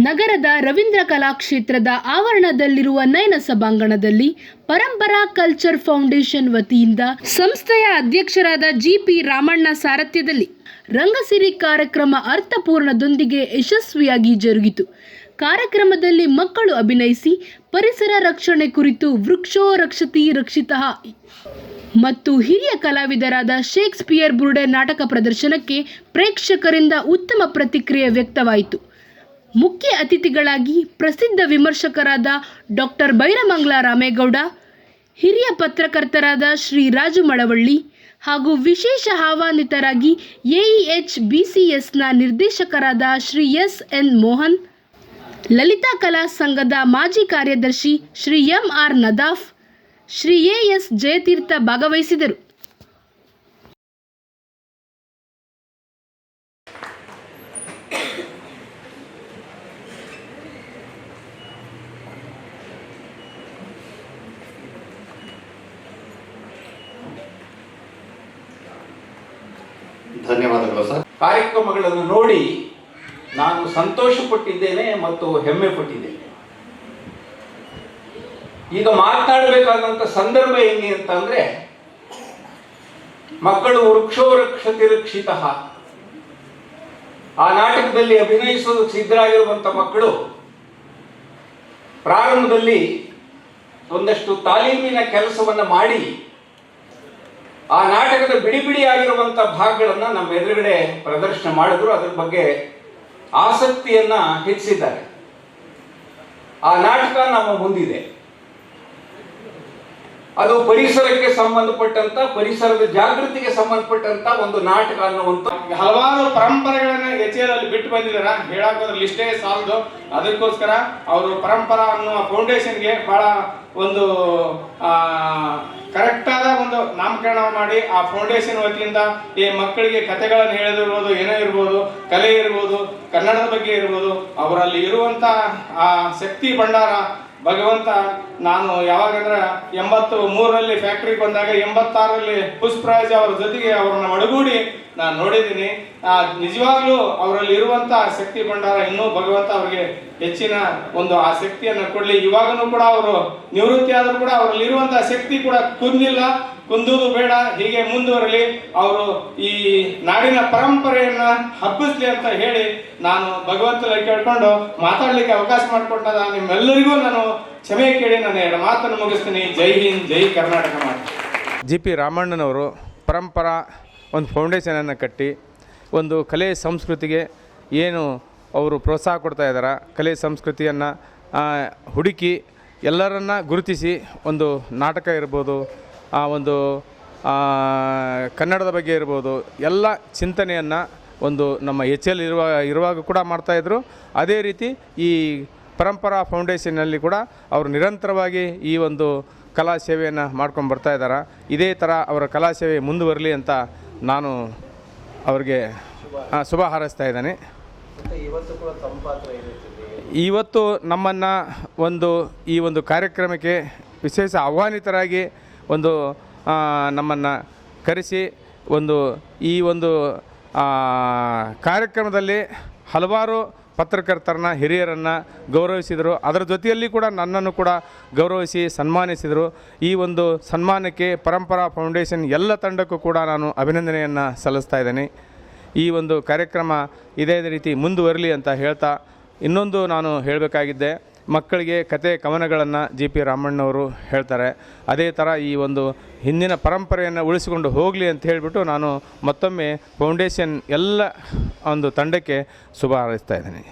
ನಗರದ ರವೀಂದ್ರ ಕಲಾಕ್ಷೇತ್ರದ ಆವರಣದಲ್ಲಿರುವ ನಯನ ಸಭಾಂಗಣದಲ್ಲಿ ಪರಂಪರಾ ಕಲ್ಚರ್ ಫೌಂಡೇಶನ್ ವತಿಯಿಂದ ಸಂಸ್ಥೆಯ ಅಧ್ಯಕ್ಷರಾದ ಜಿಪಿ ರಾಮಣ್ಣ ಸಾರಥ್ಯದಲ್ಲಿ ರಂಗಸಿರಿ ಕಾರ್ಯಕ್ರಮ ಅರ್ಥಪೂರ್ಣದೊಂದಿಗೆ ಯಶಸ್ವಿಯಾಗಿ ಜರುಗಿತು. ಕಾರ್ಯಕ್ರಮದಲ್ಲಿ ಮಕ್ಕಳು ಅಭಿನಯಿಸಿ, ಪರಿಸರ ರಕ್ಷಣೆ ಕುರಿತು ವೃಕ್ಷೋ ರಕ್ಷತಿ ರಕ್ಷಿತ. ಮತ್ತು ಹಿರಿಯ ಕಲಾವಿದರಾದ ಶೇಕ್ಸ್ಪಿಯರ್ ಬುರ್ಡೆ ನಾಟಕ ಪ್ರದರ್ಶನಕ್ಕೆ ಪ್ರೇಕ್ಷಕರಿಂದ ಉತ್ತಮ ಪ್ರತಿಕ್ರಿಯೆ ವ್ಯಕ್ತವಾಯಿತು. ಮುಖ್ಯ ಅತಿಥಿಗಳಾಗಿ ಪ್ರಸಿದ್ಧ ವಿಮರ್ಶಕರಾದ ಡಾಕ್ಟರ್ ಬೈರಮಂಗ್ಲ ರಾಮೇಗೌಡ, ಹಿರಿಯ ಪತ್ರಕರ್ತರಾದ ಶ್ರೀ ರಾಜು ಮಳವಳ್ಳಿ ಹಾಗೂ ವಿಶೇಷ ಆಹ್ವಾನಿತರಾಗಿ ಎಇಎಚ್ ಬಿಸಿಎಸ್ನ ನಿರ್ದೇಶಕರಾದ ಶ್ರೀ ಎಸ್ ಎನ್ ಮೋಹನ್, ಲಲಿತಾ ಕಲಾ ಸಂಘದ ಮಾಜಿ ಕಾರ್ಯದರ್ಶಿ Shri M R Nadaf, Shri A S Jayatheertha ಭಾಗವಹಿಸಿದರು. ಧನ್ಯವಾದಗಳು ಸರ್. ಕಾರ್ಯಕ್ರಮಗಳನ್ನು ನೋಡಿ ನಾನು ಸಂತೋಷ ಪಟ್ಟಿದ್ದೇನೆ ಮತ್ತು ಹೆಮ್ಮೆ ಪಟ್ಟಿದ್ದೇನೆ ಈಗ ಮಾತನಾಡಬೇಕಾದಂಥ ಸಂದರ್ಭ ಹೆಂಗೆ ಅಂತಂದ್ರೆ ಮಕ್ಕಳು ವೃಕ್ಷೋ ರಕ್ಷತಿ ರಕ್ಷಿತ ಆ ನಾಟಕದಲ್ಲಿ ಅಭಿನಯಿಸಲು ಸಿದ್ಧರಾಗಿರುವಂಥ ಮಕ್ಕಳು, ಪ್ರಾರಂಭದಲ್ಲಿ ಒಂದಷ್ಟು ತಾಲೀಮಿನ ಕೆಲಸವನ್ನು ಮಾಡಿ ಆ ನಾಟಕದ ಬಿಡಿ ಆಗಿರುವಂಥ ಭಾಗಗಳನ್ನು ನಮ್ಮ ಎದುರುಗಡೆ ಪ್ರದರ್ಶನ ಮಾಡಿದ್ರು. ಅದ್ರ ಬಗ್ಗೆ ಆಸಕ್ತಿಯನ್ನ ಹೆಚ್ಚಿಸಿದ್ದಾರೆ. ಆ ನಾಟಕ ನಮ್ಮ ಮುಂದಿದೆ. ಅದು ಪರಿಸರಕ್ಕೆ ಸಂಬಂಧಪಟ್ಟಂತ, ಪರಿಸರದ ಜಾಗೃತಿಗೆ ಸಂಬಂಧಪಟ್ಟಂತ ಒಂದು ನಾಟಕ ಅನ್ನುವಂಥ ಹಲವಾರು ಪರಂಪರೆಗಳನ್ನ ಎಚೆಯಲ್ಲಿ ಬಿಟ್ಟು ಬಂದಿದಾರ ಹೇಳಾಕೋದ್ರ ಲಿಸ್ಟೇ ಸಾಲದು. ಅದಕ್ಕೋಸ್ಕರ ಅವರು ಪರಂಪರಾ ಅನ್ನುವ ಫೌಂಡೇಶನ್ಗೆ ಬಹಳ ಒಂದು ಕರೆಕ್ಟ್ ಆದ ಒಂದು ನಾಮಕರಣ ಮಾಡಿ ಆ ಫೌಂಡೇಶನ್ ವತಿಯಿಂದ ಈ ಮಕ್ಕಳಿಗೆ ಕಥೆಗಳನ್ನು ಹೇಳದಿರ್ಬೋದು, ಏನೋ ಇರ್ಬೋದು, ಕಲೆ ಇರ್ಬೋದು, ಕನ್ನಡದ ಬಗ್ಗೆ ಇರ್ಬೋದು, ಅವರಲ್ಲಿ ಇರುವಂತ ಆ ಶಕ್ತಿ ಭಂಡಾರ ಭಗವಂತ ನಾನು ಯಾವಾಗಂದ್ರೆ ಎಂಬತ್ತು ಮೂರರಲ್ಲಿ ಫ್ಯಾಕ್ಟ್ರಿಗೆ ಬಂದಾಗ ಎಂಬತ್ತಾರರಲ್ಲಿ ಪುಷ್ಪರಾಜ್ ಅವರ ಜೊತೆಗೆ ಅವರನ್ನ ಒಡಗೂಡಿ ನಾನು ನೋಡಿದ್ದೀನಿ. ನಿಜವಾಗ್ಲೂ ಅವರಲ್ಲಿ ಇರುವಂತಹ ಶಕ್ತಿ ಭಂಡಾರ ಇನ್ನೂ ಭಗವಂತ ಅವರಿಗೆ ಹೆಚ್ಚಿನ ಒಂದು ಆ ಶಕ್ತಿಯನ್ನು ಕೊಡ್ಲಿ. ಇವಾಗನೂ ಕೂಡ ಅವರು ನಿವೃತ್ತಿ ಆದರೂ ಕೂಡ ಅವರಲ್ಲಿ ಇರುವಂತಹ ಶಕ್ತಿ ಕೂಡ ಕುಂದಿಲ್ಲ ಕುಂದುವುದು ಬೇಡ, ಹೀಗೆ ಮುಂದುವರಲಿ. ಅವರು ಈ ನಾಡಿನ ಪರಂಪರೆಯನ್ನ ಹಬ್ಬಿಸ್ಲಿ ಅಂತ ಹೇಳಿ ನಾನು ಭಗವಂತನ ಕೇಳ್ಕೊಂಡು ಮಾತಾಡ್ಲಿಕ್ಕೆ ಅವಕಾಶ ಮಾಡಿಕೊಟ್ಟಾಗ ನಿಮ್ಮೆಲ್ಲರಿಗೂ ನಾನು ಕ್ಷಮೆ ಕೇಳಿ ನಾನು ಎರಡು ಮಾತನ್ನು ಮುಗಿಸ್ತೀನಿ. ಜೈ ಹಿಂದ್, ಜೈ ಕರ್ನಾಟಕ ಜಿ ಪಿ ರಾಮಣ್ಣನವರು ಪರಂಪರಾ ಒಂದು ಫೌಂಡೇಶನನ್ನು ಕಟ್ಟಿ, ಒಂದು ಕಲೆ ಸಂಸ್ಕೃತಿಗೆ ಏನು ಅವರು ಪ್ರೋತ್ಸಾಹ ಕೊಡ್ತಾ ಇದ್ದಾರೆ, ಕಲೆ ಸಂಸ್ಕೃತಿಯನ್ನು ಹುಡುಕಿ ಎಲ್ಲರನ್ನ ಗುರುತಿಸಿ ಒಂದು ನಾಟಕ ಇರ್ಬೋದು, ಆ, ಒಂದು ಕನ್ನಡದ ಬಗ್ಗೆ ಇರ್ಬೋದು, ಎಲ್ಲ ಚಿಂತನೆಯನ್ನು ಒಂದು ನಮ್ಮ ಎಚ್ ಎಲ್ ಇರುವ, ಇರುವಾಗ ಕೂಡ ಮಾಡ್ತಾಯಿದ್ರು ಅದೇ ರೀತಿ ಈ ಪರಂಪರಾ ಫೌಂಡೇಶನ್ನಲ್ಲಿ ಕೂಡ ಅವರು ನಿರಂತರವಾಗಿ ಈ ಒಂದು ಕಲಾ ಸೇವೆಯನ್ನು ಮಾಡ್ಕೊಂಡು ಬರ್ತಾ ಇದ್ದಾರೆ ಇದೇ ಥರ ಅವರ ಕಲಾ ಸೇವೆ ಮುಂದುವರಲಿ ಅಂತ ನಾನು ಅವ್ರಿಗೆ ಶುಭ ಹಾರೈಸ್ತಾ ಇದ್ದೇನೆ. ಇವತ್ತು ನಮ್ಮನ್ನು ಒಂದು ಈ ಒಂದು ಕಾರ್ಯಕ್ರಮಕ್ಕೆ ವಿಶೇಷ ಆಹ್ವಾನಿತರಾಗಿ ಒಂದು ನಮ್ಮನ್ನು ಕರೆಸಿ ಒಂದು ಈ ಒಂದು ಕಾರ್ಯಕ್ರಮದಲ್ಲಿ ಹಲವಾರು ಪತ್ರಕರ್ತರನ್ನ ಹಿರಿಯರನ್ನು ಗೌರವಿಸಿದರು. ಅದರ ಜೊತೆಯಲ್ಲಿ ಕೂಡ ನನ್ನನ್ನು ಕೂಡ ಗೌರವಿಸಿ ಸನ್ಮಾನಿಸಿದರು. ಈ ಒಂದು ಸನ್ಮಾನಕ್ಕೆ ಪರಂಪರಾ ಫೌಂಡೇಶನ್ ಎಲ್ಲ ತಂಡಕ್ಕೂ ಕೂಡ ನಾನು ಅಭಿನಂದನೆಯನ್ನು ಸಲ್ಲಿಸ್ತಾ ಇದ್ದೇನೆ. ಈ ಒಂದು ಕಾರ್ಯಕ್ರಮ ಇದೇ ರೀತಿ ಮುಂದುವರಲಿ ಅಂತ ಹೇಳ್ತಾ ಇನ್ನೊಂದು ನಾನು ಹೇಳಬೇಕಾಗಿದ್ದೆ. ಮಕ್ಕಳಿಗೆ ಕತೆ ಕವನಗಳನ್ನು ಜಿ ಪಿ ರಾಮಣ್ಣವರು ಹೇಳ್ತಾರೆ. ಅದೇ ಥರ ಈ ಒಂದು ಹಿಂದಿನ ಪರಂಪರೆಯನ್ನು ಉಳಿಸಿಕೊಂಡು ಹೋಗಲಿ ಅಂತ ಹೇಳಿಬಿಟ್ಟು ನಾನು ಮತ್ತೊಮ್ಮೆ ಫೌಂಡೇಶನ್ ಎಲ್ಲ ಒಂದು ತಂಡಕ್ಕೆ ಶುಭ ಹಾರೈಸ್ತಾ ಇದ್ದೀನಿ.